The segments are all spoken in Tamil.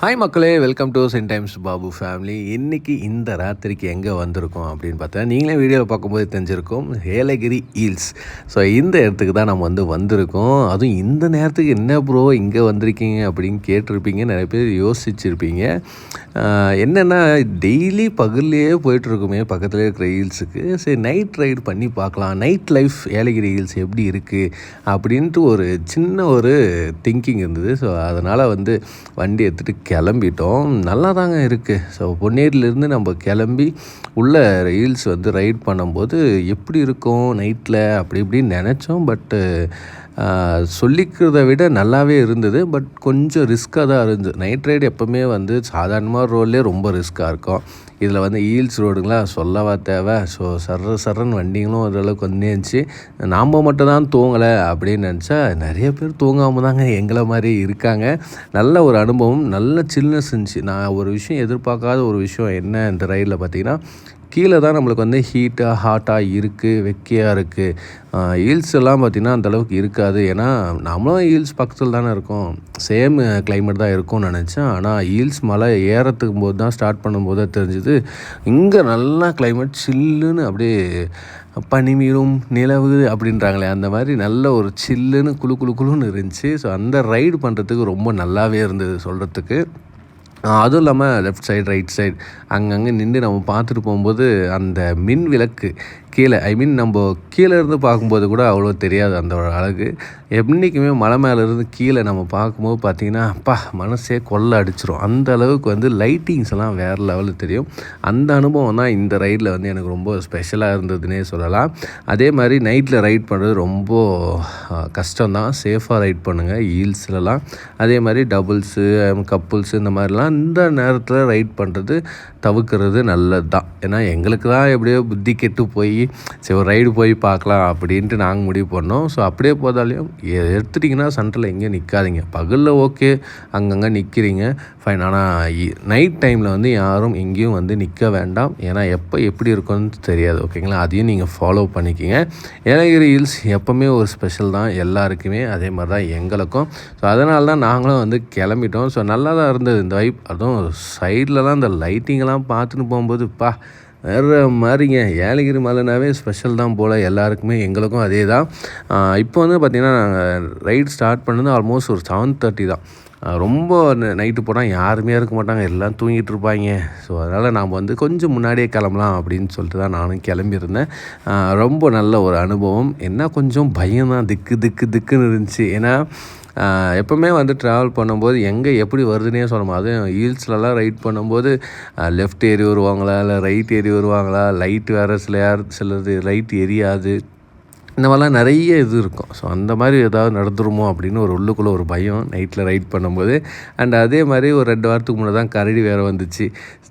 ஹாய் மக்களே. Welcome to cine times Babu family இன்றைக்கி இந்த ராத்திரிக்கு எங்கே வந்திருக்கோம் அப்படின்னு பார்த்தா நீங்களே வீடியோவில் பார்க்கும்போது தெரிஞ்சிருக்கோம் ஏலகிரி ஹீல்ஸ். ஸோ இந்த இடத்துக்கு தான் நம்ம வந்து வந்திருக்கோம். அதுவும் இந்த நேரத்துக்கு என்ன ப்ரோ இங்கே வந்திருக்கீங்க அப்படின்னு கேட்டிருப்பீங்க. நிறைய பேர் யோசிச்சிருப்பீங்க. என்னென்னா டெய்லி பகல்லையே போயிட்டுருக்குமே பக்கத்தில் இருக்கிற ஹீல்ஸுக்கு சரி நைட் ரைடு பண்ணி பார்க்கலாம். நைட் லைஃப் ஏலகிரி ஹீல்ஸ் எப்படி இருக்குது அப்படின்ட்டு ஒரு சின்ன ஒரு திங்கிங் இருந்தது. ஸோ அதனால் வந்து வண்டி எடுத்துகிட்டு கிளம்பிட்டோம். நல்லா தாங்க இருக்குது ஸோ பொன்னேரியிலேருந்து நம்ம கிளம்பி உள்ள ரீல்ஸ் வந்து ரைட் பண்ணும்போது எப்படி இருக்கும் நைட்டில் அப்படி இப்படின்னு நினச்சோம். பட்டு சொல்லிக்கிறத விட நல்லாவே இருந்தது. பட் கொஞ்சம் ரிஸ்க்காக தான் இருந்தது. நைட் ரைடு எப்போவுமே வந்து சாதாரணமாக ரோல்லே ரொம்ப ரிஸ்க்காக இருக்கும். இதில் வந்து ஹீல்ஸ் ரோடுங்களா சொல்லவா தேவை. ஸோ சர்ற சர்றன் வண்டிங்களும் ஓரளவுக்கு வந்து இருந்துச்சு. நாம் மட்டும் தான் தூங்கலை அப்படின்னு நினச்சா நிறைய பேர் தூங்காமல் தாங்க எங்களை மாதிரி இருக்காங்க. நல்ல ஒரு அனுபவம் நல்ல சில்னஸ் இருந்துச்சு. நான் ஒரு விஷயம் எதிர்பார்க்காத ஒரு விஷயம் என்ன இந்த ரயிலில் பார்த்தீங்கன்னா கீழே தான் நம்மளுக்கு வந்து ஹீட்டாக ஹாட்டாக இருக்குது வெக்கையாக இருக்குது ஹீல்ஸ் எல்லாம் பார்த்திங்கன்னா அந்தளவுக்கு இருக்காது. ஏன்னா நம்மளும் ஹீல்ஸ் பக்கத்தில் தானே இருக்கோம். சேம் கிளைமேட் தான் இருக்கும்னு நினச்சேன். ஆனால் ஹீல்ஸ் மலை ஏறத்துக்கும் போது தான் ஸ்டார்ட் பண்ணும்போது தான் தெரிஞ்சுது. இங்கே நல்லா கிளைமேட் சில்லுன்னு அப்படியே பனிமீரும் நிலவு அப்படின்றாங்களே. அந்த மாதிரி நல்ல ஒரு சில்லுன்னு குளு குழு குளுன்னு இருந்துச்சு. ஸோ அந்த ரைடு பண்ணுறதுக்கு ரொம்ப நல்லாவே இருந்தது சொல்கிறதுக்கு அதுவும் இல்லாமல் லெஃப்ட் சைடு ரைட் சைடு அங்கங்கே நின்று நம்ம பார்த்துட்டு போகும்போது அந்த மின் விளக்கு கீழே ஐ மீன் நம்ம கீழே இருந்து பார்க்கும்போது கூட அவ்வளோ தெரியாது அந்த ஒரு அழகு. என்றைக்குமே மலை மேலேருந்து கீழே நம்ம பார்க்கும்போது பார்த்திங்கன்னா அப்பா மனசே கொள்ளை அடிச்சிரும். அந்த அளவுக்கு வந்து லைட்டிங்ஸ் எல்லாம் வேறு லெவலில் தெரியும். அந்த அனுபவம் தான் இந்த ரைடில் வந்து எனக்கு ரொம்ப ஸ்பெஷலாக இருந்ததுன்னே சொல்லலாம். அதே மாதிரி நைட்டில் ரைட் பண்ணுறது ரொம்ப கஷ்டம்தான் சேஃபாக ரைட் பண்ணுங்கள் ஹீல்ஸ்லலாம் அதே மாதிரி டபுள்ஸு கப்புள்ஸு um, இந்த மாதிரிலாம் இந்த நேரத்தில் ரைட் பண்ணுறது தவிர்க்கிறது நல்லது தான் ஏன்னா எங்களுக்கு தான் எப்படியோ புத்தி கெட்டு போய் சரி ஒரு ரைடு போய் பார்க்கலாம் அப்படின்ட்டு நாங்கள் முடிவு பண்ணோம். ஸோ அப்படியே போதாலையும் எடுத்துட்டிங்கன்னா சென்டரில் எங்கேயும் நிற்காதீங்க பகலில் ஓகே அங்கங்கே நிற்கிறீங்க ஃபைன் ஆனால் நைட் டைமில் வந்து யாரும் எங்கேயும் வந்து நிற்க வேண்டாம். ஏன்னா எப்போ எப்படி இருக்கும்னு தெரியாது. ஓகேங்களா அதையும் நீங்கள் ஃபாலோ பண்ணிக்கிங்க. ஏலகிரி ஹில்ஸ் எப்போவுமே ஒரு ஸ்பெஷல் தான் எல்லாருக்குமே. அதே மாதிரி தான் எங்களுக்கும். ஸோ அதனால தான் நாங்களும் வந்து கிளம்பிட்டோம். ஸோ நல்லா தான் இருந்தது இந்த வைப் அதுவும் சைட்லலாம் இந்த லைட்டிங்கெல்லாம் பார்த்துன்னு போகும்போது பா வேறு மாதிரிங்க. ஏலகிரி மலைனாவே ஸ்பெஷல் தான் போல். எல்லாருக்குமே எங்களுக்கும் அதே தான். இப்போ வந்து பார்த்திங்கன்னா நாங்கள் ரைட் ஸ்டார்ட் பண்ணது ஆல்மோஸ்ட் ஒரு செவன் தேர்ட்டி தான். ரொம்ப நைட்டு போனால் யாருமே இருக்க மாட்டாங்க. எல்லாம் தூங்கிட்டு இருப்பாங்க. ஸோ அதனால் நாம் வந்து கொஞ்சம் முன்னாடியே கிளம்பலாம் அப்படின்னு சொல்லிட்டு தான் நானும் கிளம்பியிருந்தேன். ரொம்ப நல்ல ஒரு அனுபவம். என்ன கொஞ்சம் பயம் தான். திக்கு திக்கு திக்குன்னு இருந்துச்சு. ஏன்னா எப்பவுமே வந்து ட்ராவல் பண்ணும்போது எங்கே எப்படி வருதுன்னே சொல்லணும் அதுவும் ஹீல்ஸ்லலாம் ரைட் பண்ணும்போது லெஃப்ட் ஏறி வருவாங்களா? இல்லை ரைட் ஏறி வருவாங்களா? லைட் வேறு சில யார் சிலது லைட் எரியாது. இந்த மாதிரிலாம் நிறைய இது இருக்கும். ஸோ அந்த மாதிரி ஏதாவது நடந்துருமோ அப்படின்னு ஒரு உள்ளுக்குள்ளே ஒரு பயம் நைட்டில் ரைட் பண்ணும்போது. அண்ட் அதே மாதிரி ஒரு ரெண்டு வாரத்துக்கு முன்னே தான் கரடி வேறு வந்துச்சு.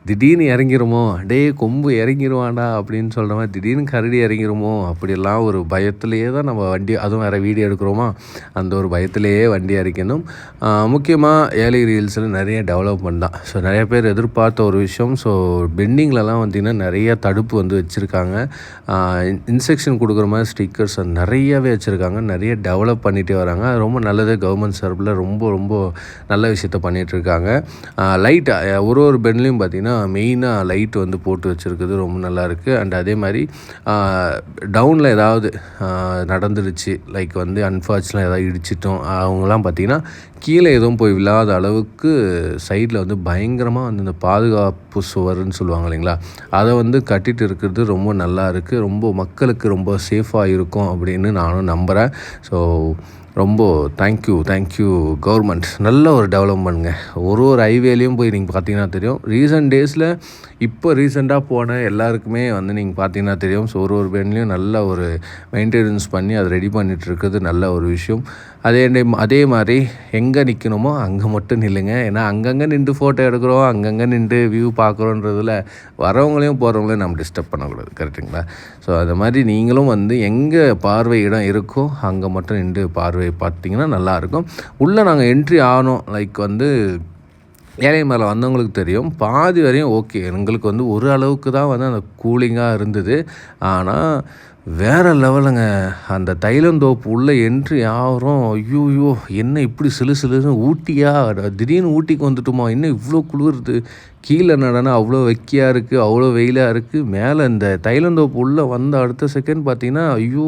திடீர்னு இறங்கிருமோ? அடே கொம்பு இறங்கிருவான்டா அப்படின்னு சொல்கிற மாதிரி திடீர்னு கரடி இறங்கிருமோ? அப்படிலாம் ஒரு பயத்துலேயே தான் நம்ம வண்டி அதுவும் வேறு வீடியோ எடுக்கிறோமா? அந்த ஒரு பயத்திலேயே வண்டி இறக்கணும். முக்கியமாக ஏலகிரி ஹில்ஸில் நிறைய டெவலப்மெண்ட் தான். ஸோ நிறைய பேர் எதிர்பார்த்த ஒரு விஷயம். ஸோ பெண்டிங்லலாம் பார்த்திங்கன்னா நிறைய தடுப்பு வந்து வச்சுருக்காங்க. இன்ஸ்ட்ரக்ஷன் கொடுக்குற மாதிரி ஸ்டிக்கர்ஸ் நிறையவே வச்சுருக்காங்க நிறைய டெவலப் பண்ணிகிட்டே வராங்க. அது ரொம்ப நல்லது. கவர்மெண்ட் சார்பில் ரொம்ப ரொம்ப நல்ல விஷயத்த பண்ணிகிட்ருக்காங்க லைட் ஒரு ஒரு பெண்லேயும் பார்த்திங்கன்னா மெயினாக லைட் வந்து போட்டு வச்சுருக்குது. ரொம்ப நல்லா இருக்குது அண்ட் அதே மாதிரி டவுனில் ஏதாவது நடந்துருச்சு லைக் வந்து அன்ஃபார்ச்சுனேட் ஏதாவது இடிச்சிட்டோம். அவங்களாம் பார்த்திங்கன்னா கீழே எதுவும் போய் விழாத அளவுக்கு சைடில் வந்து பயங்கரமாக வந்து இந்த பாதுகாப்பு சுவர்னு சொல்லுவாங்க இல்லைங்களா? அதை வந்து கட்டிட்டு இருக்கிறது ரொம்ப நல்லா இருக்குது ரொம்ப மக்களுக்கு ரொம்ப சேஃபாக இருக்கும் அப்படின்னு நானும் நம்புகிறேன் ஸோ ரொம்ப தேங்க்யூ தேங்க்யூ கவர்மெண்ட் நல்ல ஒரு டெவலப்மெண்ட்ங்க ஒரு ஒரு ஹைவேலையும் போய் நீங்கள் பார்த்தீங்கன்னா தெரியும். ரீசன்ட் டேஸில் இப்போ ரீசெண்டாக போன எல்லாருக்குமே வந்து நீங்கள் பார்த்தீங்கன்னா தெரியும். ஸோ ஒரு ஒரு பெண்லேயும் நல்ல ஒரு மெயின்டெனன்ஸ் பண்ணி அதை ரெடி பண்ணிட்டு இருக்கிறது நல்ல ஒரு விஷயம். அதே அதே மாதிரி எங்கே நிற்கணுமோ அங்கே மட்டும் நில்லுங்க. ஏன்னா அங்கங்கே நின்று ஃபோட்டோ எடுக்கிறோம் அங்கங்கே நின்று வியூ பார்க்குறோன்றதுல வரவங்களையும் போகிறவங்களையும் நம்ம டிஸ்டர்ப் பண்ணக்கூடாது. கரெக்டுங்களா ஸோ அது மாதிரி நீங்களும் வந்து எங்கே பார்வை இடம் இருக்கோ அங்கே மட்டும் நின்று பார்வை பார்த்தீங்கன்னா நல்லாயிருக்கும். உள்ளே நாங்கள் என்ட்ரி ஆனோம் லைக் வந்து ஏழை மேலே வந்தவங்களுக்கு தெரியும். பாதி வரையும் ஓகே எங்களுக்கு வந்து ஒரு அளவுக்கு தான் வந்து அந்த கூலிங்காக இருந்தது. ஆனால் வேறு லெவலுங்க. அந்த தைலந்தோப்பு உள்ளே என்ட்ரி ஆகிறோம் ஐயோயோ என்ன இப்படி சிலு சிலுன்னு ஊட்டியா? திடீர்னு ஊட்டிக்கு வந்துட்டோமா? இன்னும் இவ்வளோ குளிருது? கீழே நடனா அவ்வளோ வெக்கையாக இருக்குது அவ்வளோ வெயிலாக இருக்குது மேலே இந்த தைலந்தோப்பு உள்ளே வந்த அடுத்த செகண்ட் பார்த்தீங்கன்னா ஐயோ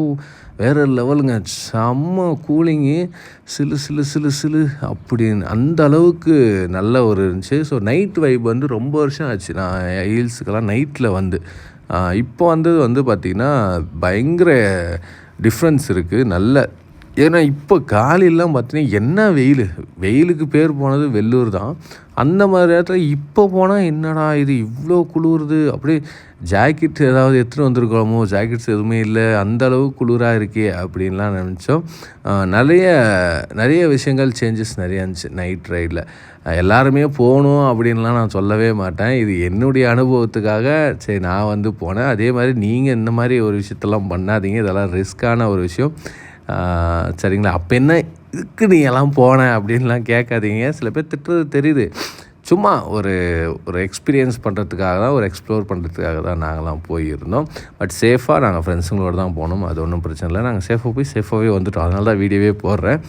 வேறு லெவலுங்க. செம்ம கூலிங்கு. சிலு சிலு சிலு சிலு. அப்படின்னு அந்த அளவுக்கு நல்ல ஒரு இருந்துச்சு. ஸோ நைட் வைப் வந்து ரொம்ப வருஷம் ஆச்சு. நான் ஹீல்ஸுக்கெல்லாம் நைட்டில் வந்து. இப்போ வந்தது வந்து பார்த்திங்கன்னா பயங்கர டிஃப்ரென்ஸ் இருக்குது நல்ல ஏன்னா இப்போ காலையிலாம் பார்த்தீங்கன்னா என்ன வெயில்? வெயிலுக்கு பேர் போனது வெள்ளூர் தான். அந்த மாதிரி இடத்துல இப்போ போனால் என்னடா இது இவ்வளோ குளிருது? அப்படியே ஜாக்கெட் ஏதாவது எடுத்துகிட்டு வந்திருக்கோமோ ஜாக்கெட்ஸ் எதுவுமே இல்லை. அந்த அளவு குளிராக இருக்கே அப்படின்லாம் நினச்சோம். நிறைய நிறைய விஷயங்கள் சேஞ்சஸ் நிறையா இருந்துச்சு நைட் ரைடில் எல்லாருமே போகணும் அப்படின்லாம் நான் சொல்லவே மாட்டேன். இது என்னுடைய அனுபவத்துக்காக. சரி நான் வந்து போனேன். அதே மாதிரி நீங்கள் இந்த மாதிரி ஒரு விஷயத்தெல்லாம் பண்ணாதீங்க. இதெல்லாம் ரிஸ்க்கான ஒரு விஷயம். சரிங்களா? அப்போ என்ன இதுக்கு நீ எல்லாம் போன அப்படின்லாம் கேட்காதீங்க. சில பேர் திட்டுறது தெரியுது. சும்மா ஒரு ஒரு எக்ஸ்பீரியன்ஸ் பண்ணுறதுக்காக தான் ஒரு எக்ஸ்ப்ளோர் பண்ணுறதுக்காக தான் நாங்களாம் போயிருந்தோம். பட் சேஃபாக நாங்கள் ஃப்ரெண்ட்ஸுங்களோட தான் போனோம். அது ஒன்றும் பிரச்சனை இல்லை. நாங்கள் சேஃபாக போய் சேஃபாகவே வந்துட்டோம். அதனால தான் வீடியோவே போடுறேன்.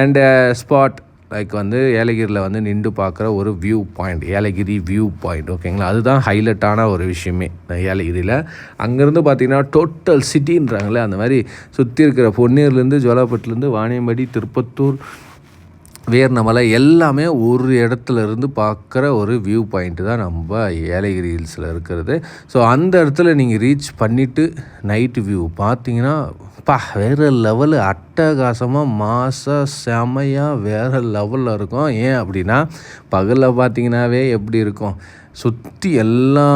அண்டு ஸ்பாட் uh, லைக் வந்து ஏலகிரியில் வந்து நின்று பார்க்குற ஒரு view point Yelagiri view point ஓகேங்களா அதுதான் ஹைலைட்டான ஒரு விஷயமே. ஏலகிரியில் அங்கேருந்து பார்த்திங்கன்னா டோட்டல் சிட்டின்றாங்களே அந்த மாதிரி சுற்றி இருக்கிற பொன்னீர்லேருந்து ஜோலாப்பட்டிலேருந்து வாணியம்படி திருப்பத்தூர் வேர்னமலை எல்லாமே ஒரு இடத்துல இருந்து பார்க்குற ஒரு வியூ பாயிண்ட்டு தான் நம்ம ஏலகிரி ஹில்ஸில் இருக்கிறது. ஸோ அந்த இடத்துல நீங்கள் ரீச் பண்ணிவிட்டு நைட்டு வியூ பார்த்தீங்கன்னா பா வேறு லெவலு அட்டகாசமாக மாசாக செமையாக வேறு லெவலில் இருக்கும். ஏன் அப்படின்னா பகலில் பார்த்தீங்கன்னாவே எப்படி இருக்கும்? சுற்றி எல்லா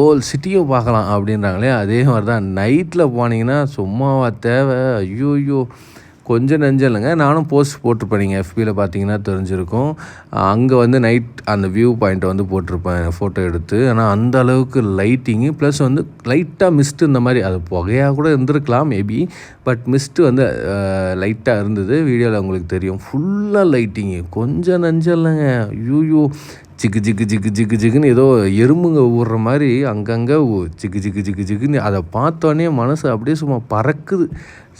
ஓல் சிட்டியும் பார்க்கலாம் அப்படின்றாங்களே. அதே மாதிரி தான் நைட்டில் போனீங்கன்னா சும்மாவா தேவை. ஐயோ ஐயோ. கொஞ்சம் நெஞ்சம் இல்லைங்க நானும் போஸ்ட் போட்டிருப்பேன். நீங்கள் எஃபியில் பார்த்தீங்கன்னா தெரிஞ்சிருக்கும். அங்கே வந்து நைட் அந்த வியூ பாயிண்ட்டை வந்து போட்டிருப்பேன். ஃபோட்டோ எடுத்து. ஆனால் அந்த அளவுக்கு லைட்டிங்கு ப்ளஸ் வந்து லைட்டாக மிஸ்ட்டு இந்த மாதிரி அது புகையாக கூட இருந்திருக்கலாம் மேபி பட் மிஸ்ட்டு வந்து லைட்டாக இருந்தது. வீடியோவில் உங்களுக்கு தெரியும். ஃபுல்லாக லைட்டிங்கு கொஞ்சம் நஞ்சம் இல்லைங்க ஐயோ ஜிக்கு ஜிக்கு ஜிக்கு ஜிக்கு ஜிக்குன்னு ஏதோ எறும்புங்க ஊடுற மாதிரி அங்கங்கே ஜிக்கு ஜிக்கு ஜிக்கு ஜிக்குன்னு அதை பார்த்தோன்னே மனசு அப்படியே சும்மா பறக்குது.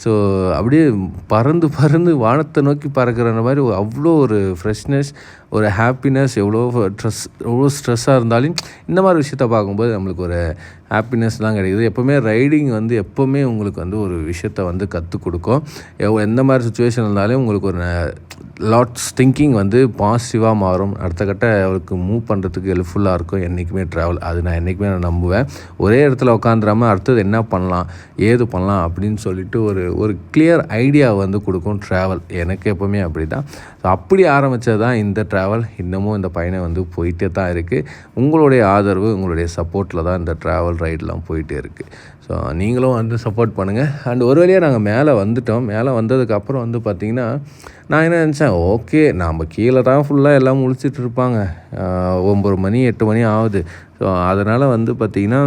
ஸோ அப்படியே பறந்து பறந்து வானத்தை நோக்கி பறக்கிற மாதிரி அவ்வளோ ஒரு ஃப்ரெஷ்னஸ் ஒரு ஹாப்பினஸ் எவ்வளோ ஸ்ட்ரெஸ் எவ்வளோ ஸ்ட்ரெஸ்ஸாக இருந்தாலும் இந்த மாதிரி விஷயத்த பார்க்கும்போது நம்மளுக்கு ஒரு ஹாப்பினஸ்லாம் கிடைக்குது. எப்போவுமே ரைடிங் வந்து எப்போவுமே உங்களுக்கு வந்து ஒரு விஷயத்த வந்து கற்றுக் கொடுக்கும். எந்த மாதிரி சுச்சுவேஷன் இருந்தாலும் உங்களுக்கு ஒரு லாட்ஸ் திங்கிங் வந்து பாசிட்டிவாக மாறும். அடுத்த கட்ட அவருக்கு மூவ் பண்ணுறதுக்கு ஹெல்ப்ஃபுல்லாக இருக்கும். என்றைக்குமே ட்ராவல் அது நான் என்றைக்குமே நான் நம்புவேன். ஒரே இடத்துல உட்காந்துராமல் அடுத்தது என்ன பண்ணலாம் ஏது பண்ணலாம் அப்படின்னு சொல்லிட்டு ஒரு ஒரு கிளியர் ஐடியா வந்து கொடுக்கும் ட்ராவல் எனக்கு எப்போவுமே அப்படி தான் ஸோ அப்படி ஆரம்பித்தது தான் இந்த ட்ராவல் இன்னமும் இந்த பயணம் வந்து போயிட்டே தான் இருக்குது உங்களுடைய ஆதரவு உங்களுடைய சப்போர்ட்டில் தான் இந்த ட்ராவல் ரைடெலாம் போயிட்டே இருக்குது ஸோ நீங்களும் வந்து சப்போர்ட் பண்ணுங்கள் அண்ட் ஒரு வழியாக நாங்கள் மேலே வந்துட்டோம். மேலே வந்ததுக்கப்புறம் வந்து பார்த்திங்கன்னா நான் என்ன நினச்சேன்? ஓகே நாம் கீழே தான் ஃபுல்லாக எல்லாம் முழிச்சிட்டு இருப்பாங்க. ஒம்பது மணி எட்டு மணி ஆகுது. ஸோ அதனால் வந்து பார்த்திங்கன்னா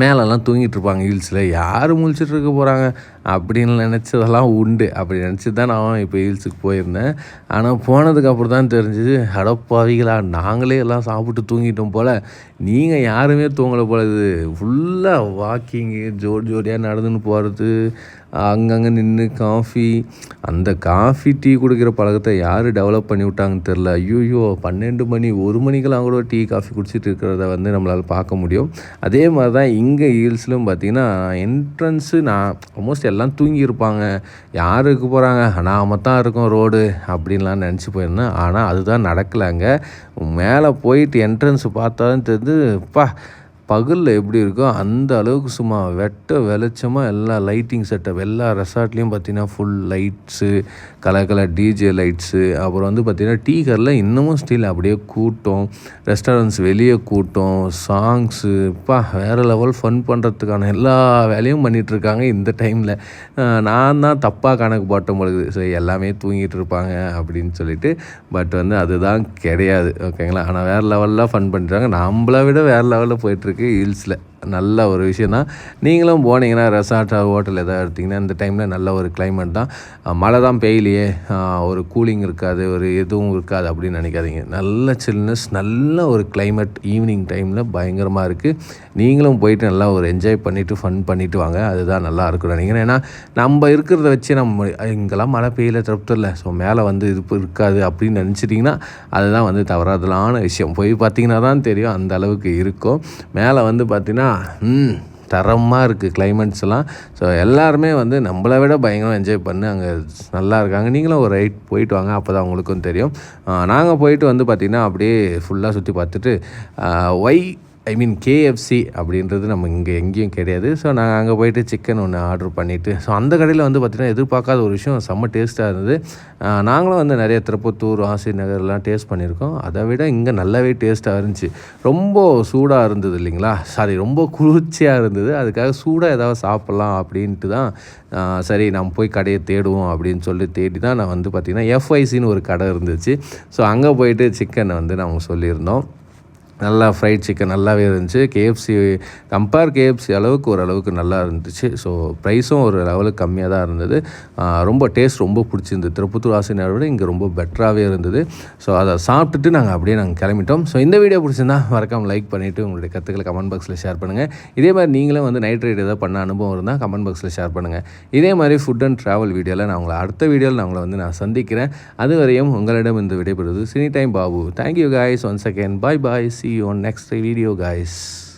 மேலெல்லாம் தூங்கிட்டு இருப்பாங்க ஹீல்ஸில் யார் முழிச்சிட்டு இருக்க போகிறாங்க அப்படின்னு நினச்சதெல்லாம் உண்டு. அப்படி நினச்சி தான் நான் இப்போ ஹீல்ஸுக்கு போயிருந்தேன். ஆனால் போனதுக்கப்புறம் தான் தெரிஞ்சுது அடப்பாவிகளா நாங்களே எல்லாம் சாப்பிட்டு தூங்கிட்டோம் போல். நீங்கள் யாருமே தூங்கலை போல இது. ஃபுல்லாக வாக்கிங்கு ஜோடி ஜோடியாக நடந்துன்னு போகிறது அங்கங்கே நின்று காஃபி அந்த காஃபி டீ குடிக்கிற பழக்கத்தை யார் டெவலப் பண்ணி விட்டாங்கன்னு தெரில ஐயோயோ பன்னெண்டு மணி ஒரு மணிக்கெல்லாம் கூட டீ காஃபி குடிச்சிட்டு இருக்கிறத வந்து நம்மளால் பார்க்க முடியும். அதே மாதிரி தான் இங்கே ஹீல்ஸ்லும் பார்த்திங்கன்னா என்ட்ரன்ஸு நான் ஆல்மோஸ்ட் எல்லாம் தூங்கியிருப்பாங்க யார் இருக்க போகிறாங்க நாம தான் இருக்கோம் ரோடு அப்படின்லாம் நினச்சி போயிருந்தேன். ஆனால் அதுதான் நடக்கலைங்க. மேலே போயிட்டு என்ட்ரன்ஸ் பார்த்தா தெரிஞ்சு பா பகலில் எப்படி இருக்கோ அந்த அளவுக்கு சும்மா வெட்ட வெளிச்சமாக எல்லா லைட்டிங் செட்டப் எல்லா ரெசார்ட்லேயும் பார்த்தீங்கன்னா full lights colour colour DJ lights அப்புறம் வந்து பார்த்திங்கன்னா டீ கரில் இன்னமும் ஸ்டில் அப்படியே கூட்டம் ரெஸ்டாரண்ட்ஸ் வெளியே கூட்டம் சாங்ஸு இப்போ வேறு லெவல் ஃபன் பண்ணுறதுக்கான எல்லா வேலையும் பண்ணிகிட்ருக்காங்க இந்த டைமில் நான் தான் தப்பாக கணக்கு போட்ட பொழுது ஸோ எல்லாமே தூங்கிட்டு இருப்பாங்க அப்படின்னு சொல்லிட்டு பட் வந்து அதுதான் கிடையாது ஓகேங்களா ஆனால் வேறு லெவலில் ஃபன் பண்ணுறாங்க நம்மளை விட வேறு லெவலில் போயிட்டுருக்கு ஹில்ஸில். நல்ல ஒரு விஷயம் தான் நீங்களும் போனீங்கன்னா ரெசார்ட் ஹோட்டல் எதாவது எடுத்திங்கன்னா இந்த டைமில் நல்ல ஒரு கிளைமேட் தான். மழை தான் பெய்யலையே. ஒரு கூலிங் இருக்காது ஒரு எதுவும் இருக்காது அப்படின்னு நினைக்காதீங்க. நல்ல சில்னஸ் நல்ல ஒரு கிளைமேட் ஈவினிங் டைமில் பயங்கரமாக இருக்குது நீங்களும் போயிட்டு நல்லா ஒரு என்ஜாய் பண்ணிவிட்டு ஃபன் பண்ணிவிட்டு வாங்க. அதுதான் நல்லா இருக்கும்னு நினைக்கிறேன். ஏன்னா நம்ம இருக்கிறத வச்சு நம்ம இங்கெல்லாம் மழை பெய்யல திருப்தில்ல ஸோ மேலே வந்து இது இருக்காது அப்படின்னு நினச்சிட்டிங்கன்னா அதுதான் வந்து தவறாதலான விஷயம். போய் பார்த்தீங்கன்னா தான் தெரியும் அந்த அளவுக்கு இருக்கும். மேலே வந்து பார்த்தீங்கன்னா ம் தரமாக இருக்குது கிளைமேட்ஸ்லாம் ஸோ எல்லாருமே வந்து நம்மளை விட பயங்கரம் என்ஜாய் பண்ணு. அங்கே நல்லா இருக்காங்க. நீங்களும் ஒரு ரைட் போயிட்டு வாங்க. அப்போ தான் உங்களுக்கும் தெரியும். நாங்கள் போயிட்டு வந்து பார்த்திங்கன்னா அப்படியே ஃபுல்லாக சுற்றி பார்த்துட்டு ஒய் ஐ மீன் கேஎஃப்சி அப்படின்றது நம்ம இங்கே எங்கேயும் கிடையாது. ஸோ நாங்கள் அங்கே போயிட்டு சிக்கன் ஒன்று ஆர்டர் பண்ணிவிட்டு ஸோ அந்த கடையில் வந்து பார்த்திங்கன்னா எதிர்பார்க்காத ஒரு விஷயம் செம்ம டேஸ்ட்டாக இருந்தது. நாங்களும் வந்து நிறைய திருப்பத்தூர் ஆசிரியர் நகர்லாம் டேஸ்ட் பண்ணியிருக்கோம். அதை விட இங்கே நல்லாவே டேஸ்ட்டாக இருந்துச்சு. ரொம்ப சூடாக இருந்தது இல்லைங்களா? சாரி ரொம்ப குளிர்ச்சியாக இருந்தது. அதுக்காக சூடாக ஏதாவது சாப்பிட்லாம் அப்படின்ட்டு தான் சரி நம்ம போய் கடையை தேடுவோம் அப்படின்னு சொல்லி தேடி தான் நான் வந்து பார்த்திங்கன்னா எஃப்ஐசின்னு ஒரு கடை இருந்துச்சு. ஸோ அங்கே போயிட்டு சிக்கனை வந்து நாங்கள் சொல்லியிருந்தோம். நல்லா ஃப்ரைட் சிக்கன் நல்லாவே இருந்துச்சு. கேஎஃப்சி கம்பேர் கேஎஃப்சி அளவுக்கு ஓரளவுக்கு நல்லா இருந்துச்சு. ஸோ ப்ரைஸும் ஒரு லெவலுக்கு கம்மியாக தான் இருந்தது. ரொம்ப டேஸ்ட் ரொம்ப பிடிச்சிருந்தது. திருப்பத்தூர் ஆசிரியரை விட இங்கே ரொம்ப பெட்டராகவே இருந்தது. ஸோ அதை சாப்பிட்டுட்டு நாங்கள் அப்படியே நாங்கள் கிளம்பிட்டோம். ஸோ இந்த வீடியோ பிடிச்சிருந்தா மறக்காமல் லைக் பண்ணிவிட்டு உங்களுடைய கருத்துக்களை கமெண்ட் பாக்ஸில் ஷேர் பண்ணுங்கள் இதே மாதிரி நீங்களும் வந்து நைட் ரைட் ஏதாவது பண்ண அனுபவம் இருந்தால் கமெண்ட் பாக்ஸில் ஷேர் பண்ணுங்கள் இதே மாதிரி ஃபுட் அண்ட் ட்ராவல் வீடியோவில் நான் உங்களை அடுத்த வீடியோவில் நான் உங்களை வந்து நான் சந்திக்கிறேன். அதுவரையும் உங்களிடம் இந்த விடைபெறுவது cine time Babu thank you one second bye bye see see you on next video guys